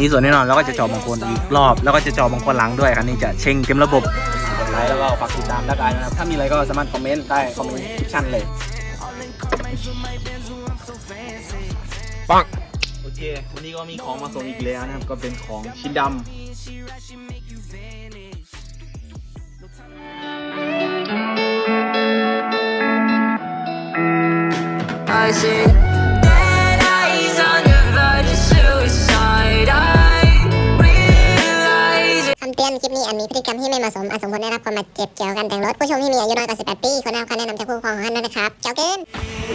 นี้สวยแน่นอนแล้วก็จะเจอบางคนอีกรอบ แล้วก็จะเจอบางคนหลังด้วยคันนี้จะเช็งเต็มระบบกดไลค์แล้วก็ฝากติดตามแล้วกันนะครับถ้ามีอะไรก็สามารถคอมเมนต์ได้คอมเมนต์ทุกชั้นเลยปังโอเควันนี้ก็มีของมาส่งอีกแล้วนะครับก็เป็นของชิ้นด I see ปนี้อาจมีพฤติกรรมที่ไม่เหมาะสมอาจสมควรได้รับความบาดเจ็บเกี่ยวกับการแต่งรถ ผู้ชมที่มีอายุน้อยกว่า 18 ปีควรได้รับคำแนะนำจากผู้ปกครองของท่านด้วยนะครับเจ้าเกิน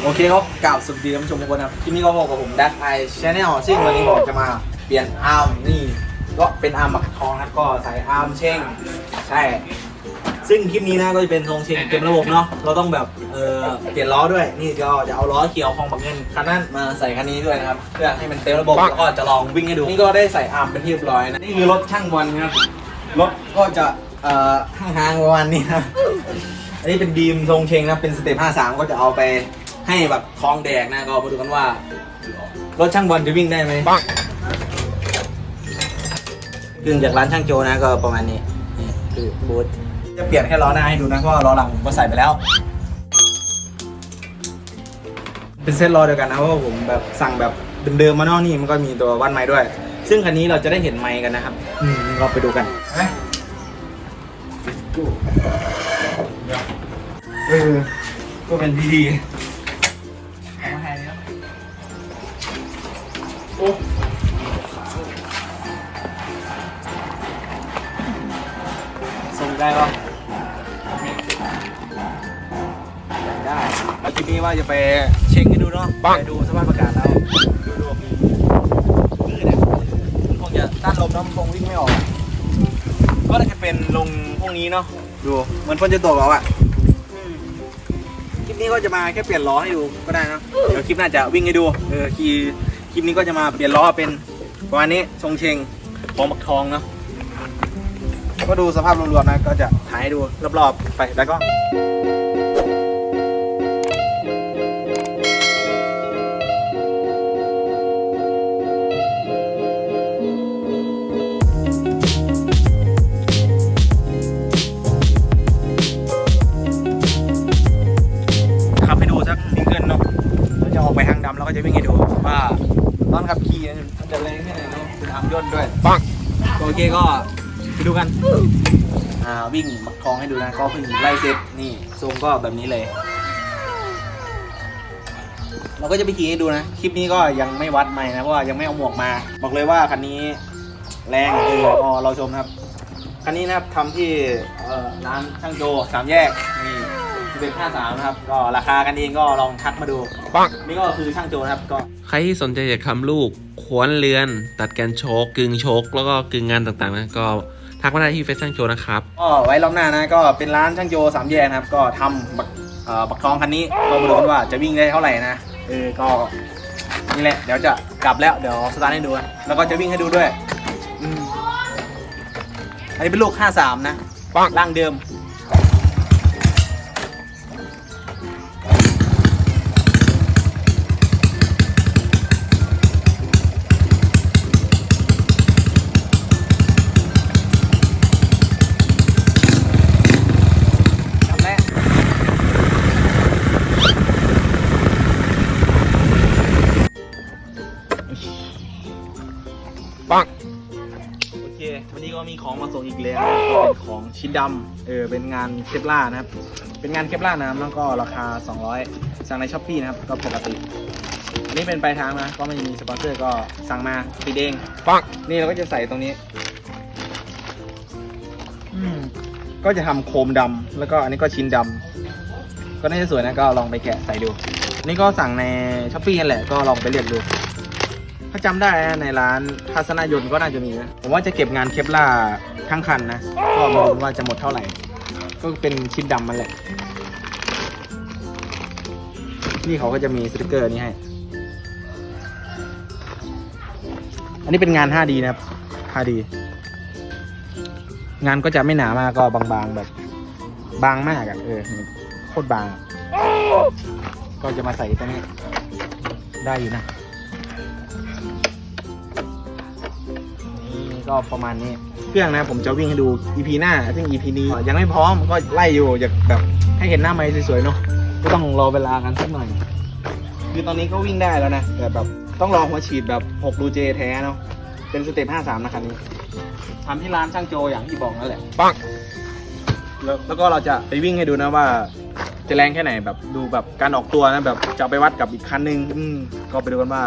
โอเคก็กล่าวสวัสดีท่านผู้ชมทุกคนนะครับคลิปนี้ก็พบกับผมดักไอชแนลซึ่งวันนี้ผมจะมาเปลี่ยนอาร์มนี่ ก็เป็นอาร์มหมักทองนะครับก็ใส่อาร์มเช่งใช่ ซึ่งคลิปนี้นะก็จะเป็นทรงเชงเต็มระบบเนาะเราต้องแบบเออเปลี่ยนล้อด้วยนี่ก็จะเอาล้อเขียวของบักเงินคันนั้นมาใส่คันนี้ด้วยนะครับเพื่อให้มันเต็มระบบแล้วก็จะลองวิ่งให้ดูนี่ก็ได้ใส่อาร์มเป็นที่เรียบร้อยนะนี่คือรถช่างบอลนครับ รถก็จะเอ่อห่างๆประมาณนี้นะอันนี้เป็นดีมทรงเชงนะเป็นสเต็ป53 ก็จะเอาไปให้แบบคลองแดกนะก็มาดูกันว่ารถช่างบอลจะวิ่งได้ไหมปังกึ่งจากร้านช่างโจนะก็ประมาณนี้นี่คือบูธจะเปลี่ยนแค่ล้อหน้าให้ดูนะเพราะว่าล้อหลังผมก็ใส่ไปแล้ว เป็นเส้นล้อเดียวกันนะเพราะว่าผมแบบสั่งแบบเดิมๆมาเนอกนี่มันก็มีตัววัดไม้ด้วย ซึ่งคันนี้เราจะได้เห็นไม้กันนะครับ อืมเราไปดูกัน ไหมเออก็เป็นดีดีเอามาให้เนี่ยโอ้ส่งได้ปะได้แล้วทีนี้ว่าจะไปเช็คให้ดูเนาะปังไปดูสภาพอากาศแล้วดูดูมีมืดเนี่ยมันคงจะต้านลมแล้วมันคงวิ่งไม่ออก ก็น่าจะเป็นลงพวกนี้เนาะดูเหมือนฝนจะตกแล้วอะอืมคลิปนี้ก็จะมาแค่เปลี่ยนล้อให้ดูก็ได้เนอะเดี๋ยวคลิปหน้าจะวิ่งให้ดูเออคีคลิปนี้ก็จะมาเปลี่ยนล้อเป็นประมาณนี้ทรงเชงของบักทองเนาะก็ดูสภาพรวมๆนะก็จะถ่ายให้ดูรอบๆไปแล้วก็ ขับขี่มันจะแรงแค่ไหนเนาะเป็นอัมย่นต์ด้วยปังโอเคก็ไปดูกันอ่าวิ่งบักทองให้ดูนะก็เพิ่งไล่เซตนี่ทรงก็แบบนี้เลย เราก็จะไปขี่ให้ดูนะ คลิปนี้ก็ยังไม่วัดไม่นะเพราะว่ายังไม่เอาหมวกมา บอกเลยว่าคันนี้แรงเออพอเราชมนะครับคันนี้นะครับทำที่เอ่อร้านช่างโจสามแยกนี่ เป็นห้าสามนะครับ ก็ราคากันเองก็ลองทักมาดู ปังนี่ก็คือช่างโจนะครับ ก็ใครที่สนใจอยากทำลูกขวนเรือน ตัดแกนโชกกึ่งโชกแล้วก็กึ่งงานต่างๆนะก็ทักมาได้ที่เฟซช่างโจนะครับ ก็ไว้รอบหน้านะ ก็เป็นร้านช่างโจสามแยกนะครับ ก็ทำบักเอ่อบักทองคันนี้ ก็มาดูกันว่าจะวิ่งได้เท่าไหร่นะ เออ ก็นี่แหละ เดี๋ยวจะกลับแล้ว เดี๋ยวสตาร์ทให้ดูนะแล้วก็จะวิ่งให้ดูด้วย อืม อันนี้เป็นลูก 53 นะ ปัง ร่างเดิม มีของมาส่งอีกแล้วก็เป็นของชิ้นดำเออเป็นงานเคปล่านะครับ เป็นงานเคปล่านะครับแล้วก็ราคา 200 สั่งในช้อปปี้นะครับ ก็ปกติ อันนี้เป็นปลายทางนะ ก็ไม่มีสปอนเซอร์ก็สั่งมาติดเองปังนี่เราก็จะใส่ตรงนี้อืมก็จะทำโคมดำแล้วก็อันนี้ก็ชิ้นดำก็น่าจะสวยนะก็ลองไปแกะใส่ดูนนี้ก็สั่งในช้อปปี้นั่นแหละก็ลองไปเรียกดู จำได้นะในร้านทัศนายนต์ก็น่าจะมีนะผมว่าจะเก็บงานเคปล่าทั้งคันนะ ก็มาดูว่าจะหมดเท่าไหร่ ก็เป็นชิ้นดำมันแหละ นี่เขาก็จะมีสติกเกอร์นี้ให้ อันนี้เป็นงาน 5D นะครับ 5D งานก็จะไม่หนามากก็บางๆแบบ บางมากอะ่ะ เออโคตรบางอะก็จะมาใส่ตรงนี้ ได้อยู่นะ ก็ประมาณนี้ เครื่องนะผมจะวิ่งให้ดู EP หน้า ซึ่ง EP นี้ยังไม่พร้อมก็ไล่อยู่อยากแบบให้เห็นหน้าไม้สวยๆเนาะก็ต้องรอเวลากันสักหน่อย คือตอนนี้ก็วิ่งได้แล้วนะ แต่แบบต้องรอหัวฉีดแบบ6รูเจแท้เนาะ เป็นสเต็ป53นะคันนี้ทำที่ร้านช่างโจอย่างที่บอกนั่นแหละ ปังแล้วแล้วก็เราจะไปวิ่งให้ดูนะว่า จะแรงแค่ไหนแบบดูแบบการออกตัวนะแบบจะเอาไปวัดกับอีกคันนึงอืมก็ไปดูกันว่า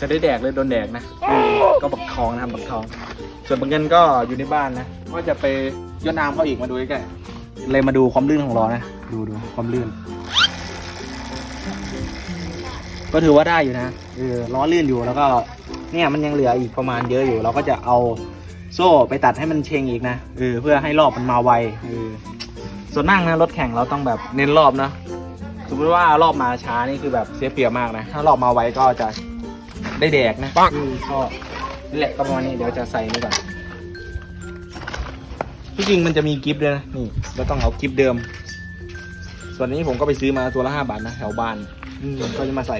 จะได้แดกหรือโดนแดกนะอืมก็บักทองนะครับบักทอง ส่วนบางเงินก็อยู่ในบ้านนะก็จะไปยนน้ำเขาอีกมาดูใกล้ๆเลยมาดูความลื่นของล้อนะดูดูความลื่น ก็ถือว่าได้อยู่นะเออล้อลื่นอยู่แล้วก็ เนี่ยมันยังเหลืออีกประมาณเยอะอยู่ เราก็จะเอาโซ่ไปตัดให้มันเชงอีกนะเออเพื่อให้รอบมันมาไวเออส่วนมากนะรถแข่งเราต้องแบบเน้นรอบนะสมมติว่ารอบมาช้านี่คือแบบเสียเปรียบมากนะ ถ้ารอบมาไวก็จะ ได้แดกนะอืมก็นี่แหละก็ประมาณนี้เดี๋ยวจะใส่นี่ก่อนที่จริงมันจะมีกิฟต์ด้วยนะนี่เราต้องเอากิฟต์เดิม ส่วนนี้ผมก็ไปซื้อมาตัวละห้าบาทนะแถวบ้านอืมก็จะมาใส่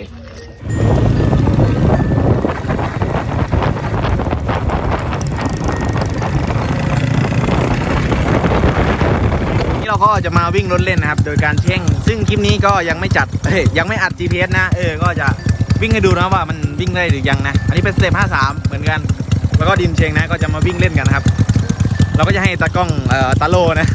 นี่เราก็จะมาวิ่งรถเล่นนะครับ โดยการเช่ง ซึ่งคลิปนี้ก็ยังไม่จัดเอ้ยยังไม่อัด GPS นะ เออ ก็จะ วิ่งให้ดูนะว่ามันวิ่งได้หรือยังนะ อันนี้เป็นสเต็ป53 เหมือนกัน แล้วก็ดิมเชงนะก็จะมาวิ่งเล่นกันนะครับ เราก็จะให้ตากล้องเอ่อตาโลนะ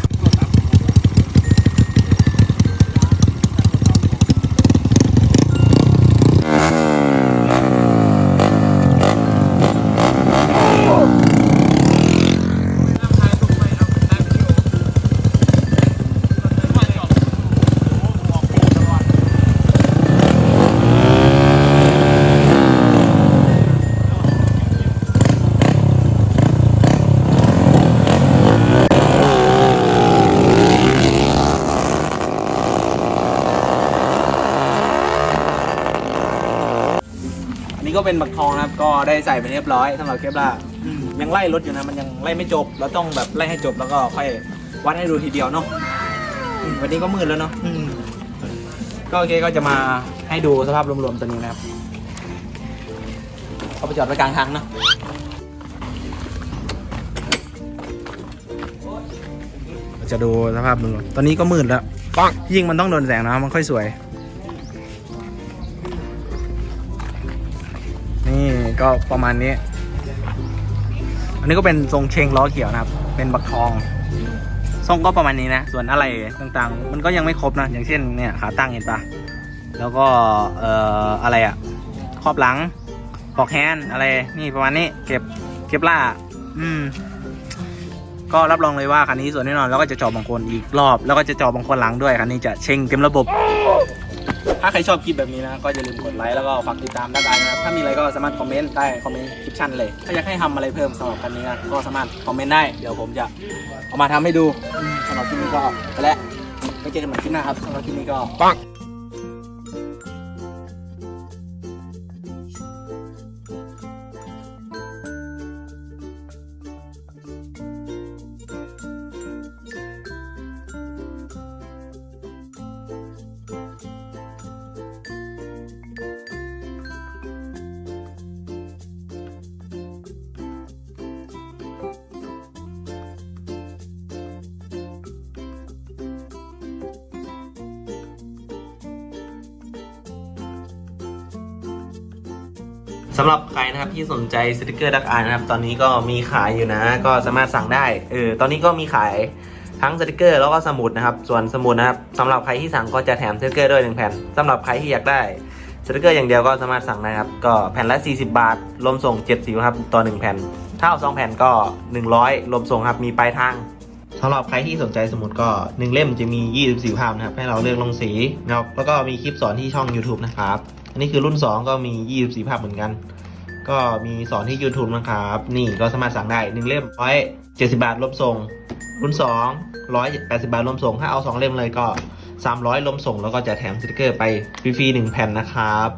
ก็เป็นบักทองนะครับ ก็ได้ใส่ไปเรียบร้อยสำหรับเคปลายังไล่รถอยู่นะ มันยังไล่ไม่จบ เราต้องแบบไล่ให้จบแล้วก็ค่อยวัดให้ดูทีเดียวเนาะอืมวันนี้ก็มืดแล้วเนาะอืมก็โอเคก็จะมาให้ดูสภาพรวมๆตัวนี้นะครับเอาไปจอดไว้กลางทางเนาะ จะดูสภาพรวมๆตอนนี้ก็มืดแล้วปังยิ่งมันต้องโดนแสงนะมันค่อยสวย ก็ประมาณนี้ อันนี้ก็เป็นทรงเชงล้อเขียวนะครับ เป็นบักทอง ทรงก็ประมาณนี้นะ ส่วนอะไรต่างๆ มันก็ยังไม่ครบนะ อย่างเช่นเนี่ยขาตั้งเห็นปะแล้วก็เอ่ออะไรอะครอบหลังปอกแฮนด์อะไร นี่ประมาณนี้ เก็บเก็บล่า อืม ก็รับรองเลยว่าคันนี้ส่วนแน่นอน แล้วก็จะจอบางคนอีกรอบ แล้วก็จะจอบางคนหลังด้วยคันนี้จะเชงเต็มระบบ ถ้าใครชอบคลิปแบบนี้นะ ก็อย่าลืมกดไลค์แล้วก็ฝากติดตามด้นะครับ ถ้ามีอะไรก็สามารถคอมเมนต์ได้คอมเมนต์คลิปชั่นเลย ถ้าอยากให้ทำอะไรเพิ่มสำหรับคันนี้นะก็สามารถคอมเมนต์ได้ เดี๋ยวผมจะเอามาทำให้ดูสำหรับคลิปนี้ก็ไปแล้วไปเจอกันใหม่คลิปหน้าครับสำหรับคลิปนี้ก็ปัง สำหรับใครนะครับที่สนใจสติกเกอร์ดักอายนะครับ ตอนนี้ก็มีขายอยู่นะ ก็สามารถสั่งได้ เออ ตอนนี้ก็มีขายทั้งสติกเกอร์แล้วก็สมุดนะครับ ส่วนสมุดนะครับสำหรับใครที่สั่งก็จะแถมสติกเกอร์ด้วยหนึ่งแผ่นสำหรับใครที่อยากได้สติกเกอร์อย่างเดียวก็สามารถสั่งได้ครับ ก็แผ่นละ 40 บาท รวมส่ง7สีครับ ต่อ 1 แผ่นถ้าเอา2 แผ่นก็ 100 รวมส่งครับ มีปลายทางสำหรับใครที่สนใจสมุดก็หนึ่งเล่มจะมี 24 ภาพนะครับ ให้เราเลือกลงสีนะครับ แล้วก็มีคลิปสอนที่ช่อง YouTube นะครับ อันนี้คือรุ่น 2 ก็มี 24 ภาพเหมือนกัน ก็มีสอนที่ YouTube นะครับ นี่ก็สามารถสั่งได้ 1 เล่มร้อยเจ็ดสิบาทรวมส่ง รุ่น 2 180 บาทรวมส่ง ถ้าเอา 2 เล่มเลยก็ 300รวมส่ง แล้วก็จะแถมสติกเกอร์ไปฟรีๆ1แผ่นนะครับ